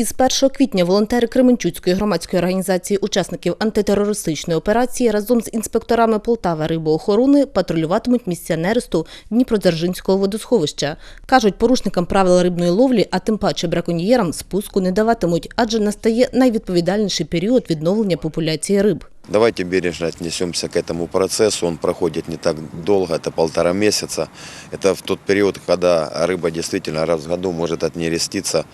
Із 1 квітня волонтери Кременчуцької громадської організації учасників антитерористичної операції разом з інспекторами Полтава рибоохорони патрулюватимуть місця нересту Дніпродзержинського водосховища. Кажуть, порушникам правил рибної ловлі, а тим паче браконьєрам спуску не даватимуть, адже настає найвідповідальніший період відновлення популяції риб. Давайте бережно отнесемся к этому процессу. Он проходит не так долго, это полтора месяца. Это в тот период, когда рыба действительно раз в году может отнереститься,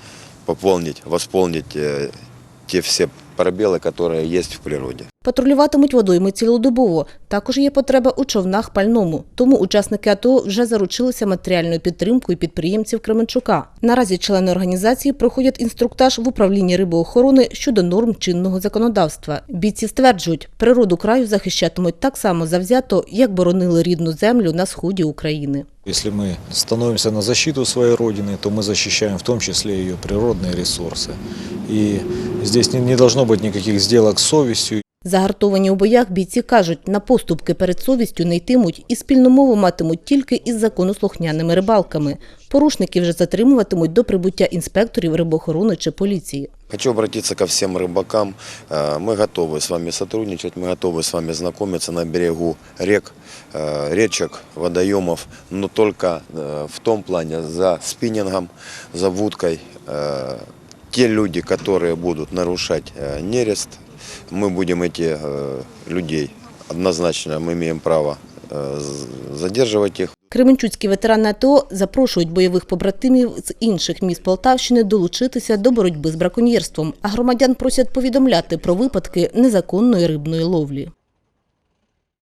пополнить, восполнить э, те все пробелы, которые есть в природе. Патрулюватимуть водойми цілодобово. Також є потреба у човнах пальному. Тому учасники АТО вже заручилися матеріальною підтримкою підприємців Кременчука. Наразі члени організації проходять інструктаж в управлінні рибоохорони щодо норм чинного законодавства. Бійці стверджують, природу краю захищатимуть так само завзято, як боронили рідну землю на сході України. Если мы становимся на защиту своей Родины, то мы защищаем в том числе ее природные ресурсы. И здесь не, не должно быть никаких сделок с совестью. Загартовані у боях бійці кажуть, на поступки перед совістю не йтимуть і спільну мову матимуть тільки із законослухняними рибалками. Порушників же затримуватимуть до прибуття інспекторів рибоохорони чи поліції. Хочу обратиться ко всем рыбакам. Э, Мы готовы с вами сотрудничать, мы готовы с вами знакомиться на берегу рек, э, речек, водоемов, но только э, в том плане за спиннингом, за вудкой. Э, Те люди, которые будут нарушать э, нерест, мы будем этих э, людей, однозначно мы имеем право э, з- задерживать их. Кременчуцькі ветерани АТО запрошують бойових побратимів з інших міст Полтавщини долучитися до боротьби з браконьєрством, а громадян просять повідомляти про випадки незаконної рибної ловлі.